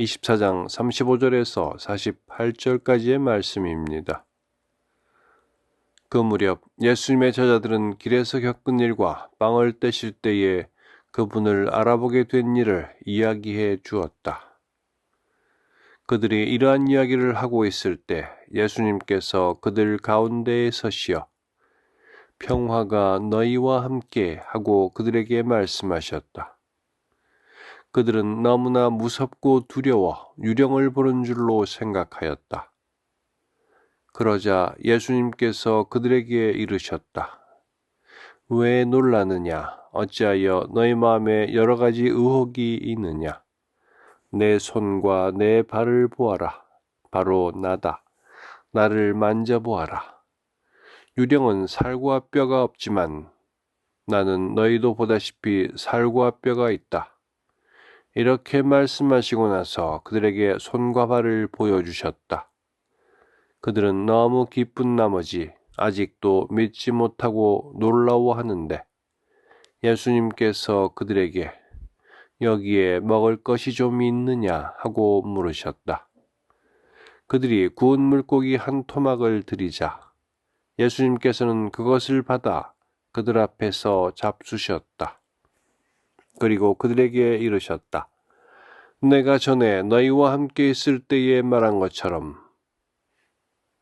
24장 35절에서 48절까지의 말씀입니다. 그 무렵 예수님의 저자들은 길에서 겪은 일과 빵을 떼실 때에 그분을 알아보게 된 일을 이야기해 주었다. 그들이 이러한 이야기를 하고 있을 때 예수님께서 그들 가운데에 서시어 평화가 너희와 함께 하고 그들에게 말씀하셨다. 그들은 너무나 무섭고 두려워 유령을 보는 줄로 생각하였다. 그러자 예수님께서 그들에게 이르셨다. 왜 놀라느냐? 어찌하여 너희 마음에 여러 가지 의혹이 있느냐? 내 손과 내 발을 보아라. 바로 나다. 나를 만져보아라. 유령은 살과 뼈가 없지만 나는 너희도 보다시피 살과 뼈가 있다. 이렇게 말씀하시고 나서 그들에게 손과 발을 보여주셨다. 그들은 너무 기쁜 나머지 아직도 믿지 못하고 놀라워하는데 예수님께서 그들에게 여기에 먹을 것이 좀 있느냐 하고 물으셨다. 그들이 구운 물고기 한 토막을 드리자 예수님께서는 그것을 받아 그들 앞에서 잡수셨다. 그리고 그들에게 이르셨다. 내가 전에 너희와 함께 있을 때에 말한 것처럼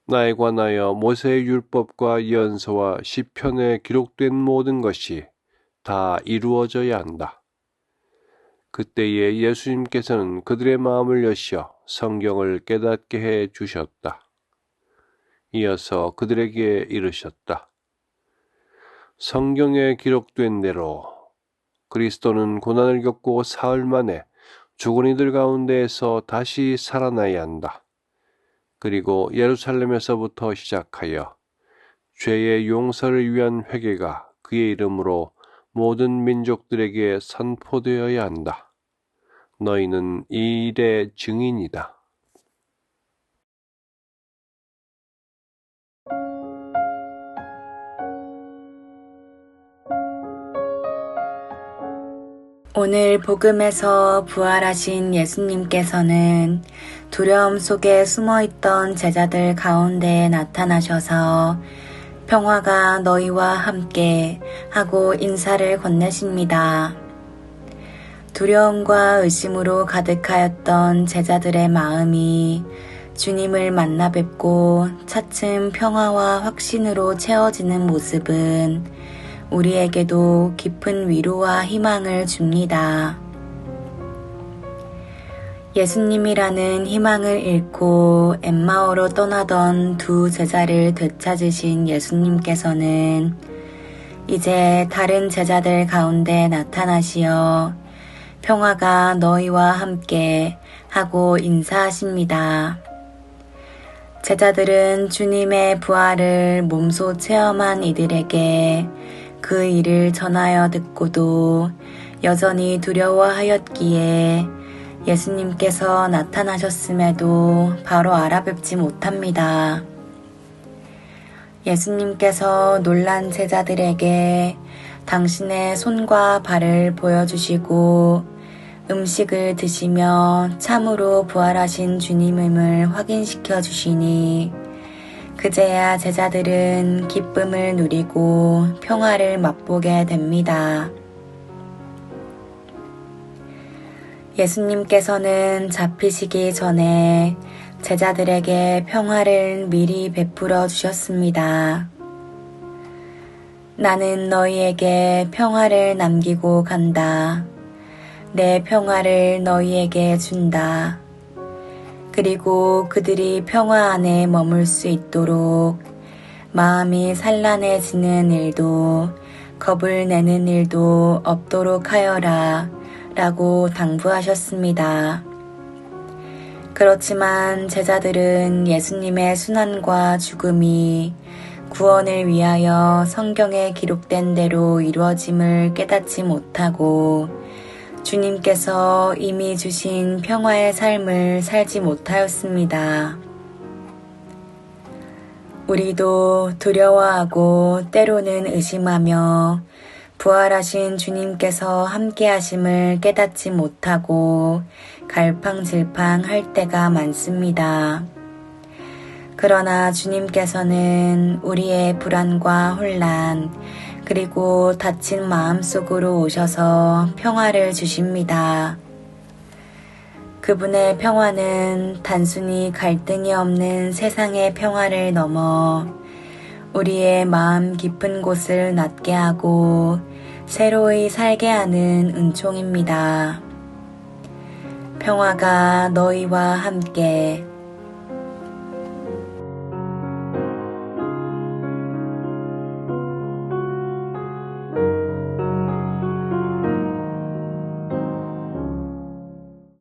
나에 관하여 모세의 율법과 연서와 시편에 기록된 모든 것이 다 이루어져야 한다. 그때에 예수님께서는 그들의 마음을 여시어 성경을 깨닫게 해 주셨다. 이어서 그들에게 이르셨다. 성경에 기록된 대로 그리스도는 고난을 겪고 사흘 만에 죽은 이들 가운데에서 다시 살아나야 한다. 그리고 예루살렘에서부터 시작하여 죄의 용서를 위한 회개가 그의 이름으로 모든 민족들에게 선포되어야 한다. 너희는 이 일의 증인이다. 오늘 복음에서 부활하신 예수님께서는 두려움 속에 숨어 있던 제자들 가운데 나타나셔서 평화가 너희와 함께 하고 인사를 건네십니다. 두려움과 의심으로 가득하였던 제자들의 마음이 주님을 만나 뵙고 차츰 평화와 확신으로 채워지는 모습은 우리에게도 깊은 위로와 희망을 줍니다. 예수님이라는 희망을 잃고 엠마오로 떠나던 두 제자를 되찾으신 예수님께서는 이제 다른 제자들 가운데 나타나시어 평화가 너희와 함께 하고 인사하십니다. 제자들은 주님의 부활을 몸소 체험한 이들에게 그 일을 전하여 듣고도 여전히 두려워하였기에 예수님께서 나타나셨음에도 바로 알아뵙지 못합니다. 예수님께서 놀란 제자들에게 당신의 손과 발을 보여주시고 음식을 드시며 참으로 부활하신 주님임을 확인시켜 주시니 그제야 제자들은 기쁨을 누리고 평화를 맛보게 됩니다. 예수님께서는 잡히시기 전에 제자들에게 평화를 미리 베풀어 주셨습니다. 나는 너희에게 평화를 남기고 간다. 내 평화를 너희에게 준다. 그리고 그들이 평화 안에 머물 수 있도록 마음이 산란해지는 일도 겁을 내는 일도 없도록 하여라 라고 당부하셨습니다. 그렇지만 제자들은 예수님의 순환과 죽음이 구원을 위하여 성경에 기록된 대로 이루어짐을 깨닫지 못하고 주님께서 이미 주신 평화의 삶을 살지 못하였습니다. 우리도 두려워하고 때로는 의심하며 부활하신 주님께서 함께하심을 깨닫지 못하고 갈팡질팡 할 때가 많습니다. 그러나 주님께서는 우리의 불안과 혼란, 그리고 다친 마음 속으로 오셔서 평화를 주십니다. 그분의 평화는 단순히 갈등이 없는 세상의 평화를 넘어 우리의 마음 깊은 곳을 낫게 하고 새로이 살게 하는 은총입니다. 평화가 너희와 함께